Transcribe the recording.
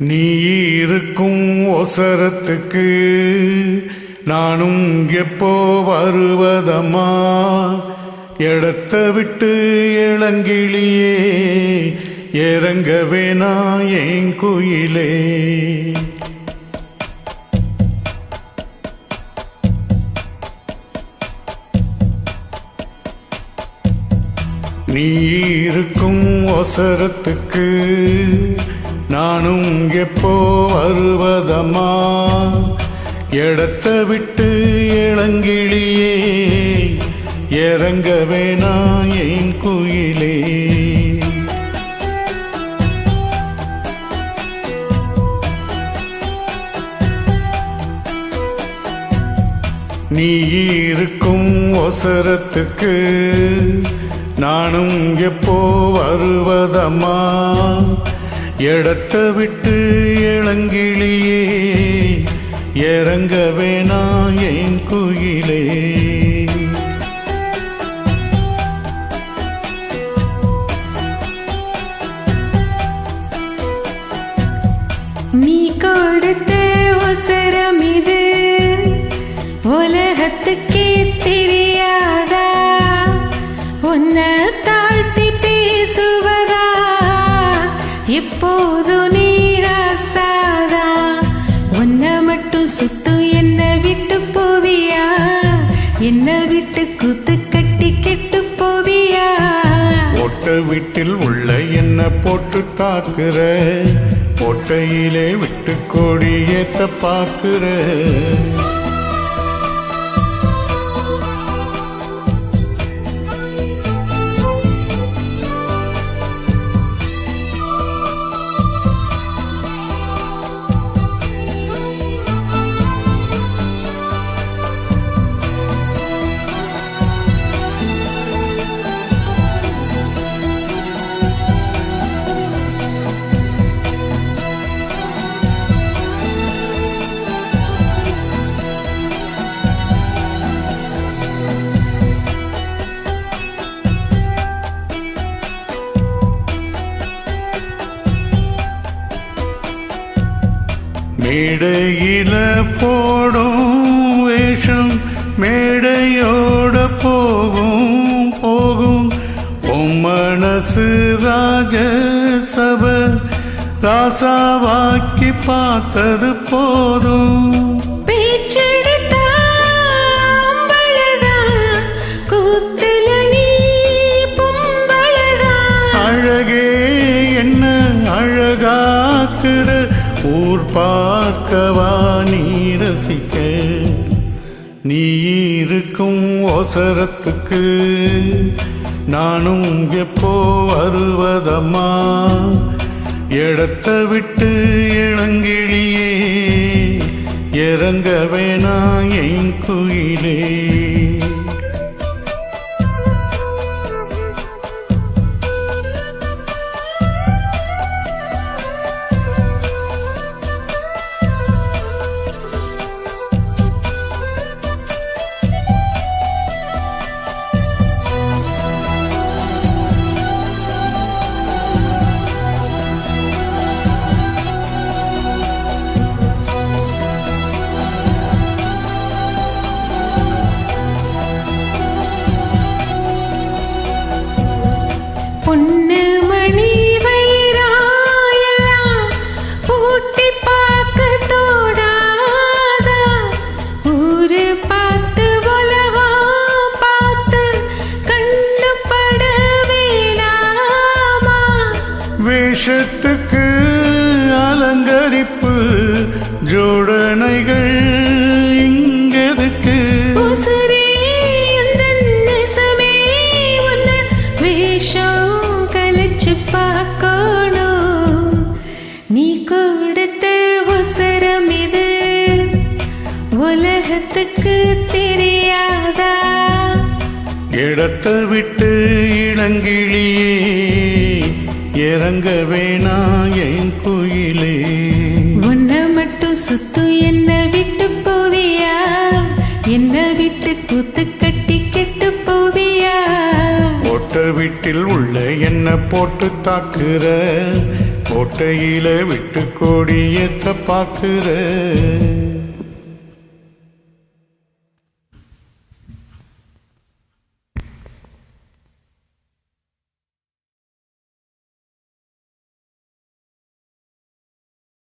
நீ இருக்கும் ஒசரத்துக்கு நானும் எப்போ வருவதம்மா? இடத்த விட்டு இளங்கிளியே இறங்க வேணா என் குயிலே. நீ இருக்கும் ஒசரத்துக்கு நானும் எப்போ வருவதம்மா இடத்த விட்டு இளங்கிளியே இறங்க வேணா என் குயிலே. நீ இருக்கும் ஒசரத்துக்கு நானும் எப்போ வருவதம்மா இடத்த விட்டு இளங்கிளியே இறங்க வேணா என் குயிலே. நீ கொடுத்த அவசரம் இது. உலகத்துக்கே எப்போது நீராசாதா. உன்னை மட்டும் சுத்து என்ன விட்டு போவியா? என்ன விட்டு குத்து கட்டி கெட்டு போவியா? ஒட்ட வீட்டில் உள்ள என்ன போட்டு தாக்குற. ஒட்டையிலே விட்டு கொடி ஏத்த பாக்குற மேடையில போடும் வேஷம் மேடையோட போகும் போகும் மனசு ராஜ சப ராசாவாக்கி பார்த்தது போதும். அழகே என்ன அழகாக்குற ஊர் பார்க்கவா நீ ரசிக்க? நீ இருக்கும் ஒசரத்துக்கு நானும் எப்போ வருவதம்மா? இடத்த விட்டு இளங்கிழியே இறங்க வேணா என் குயிலே. வேஷத்துக்கு அலங்கரிப்பு ஜோடனைகள் இங்கெதுக்கு. நீ கொடுத்த உசரம் இது உலகத்துக்கு தெரியாதா இடத்த விட்டு இளங்கிளியே இறங்க வேணா என் குயிலே. உன்னை மட்டும் சுத்து என்ன விட்டு போவியா? என்ன விட்டு கூத்து கட்டி கெட்டு போவியா? ஒட்ட வீட்டில் உள்ள என்ன போட்டு தாக்குற. கோட்டையில விட்டு கொடியத்த பாக்குற.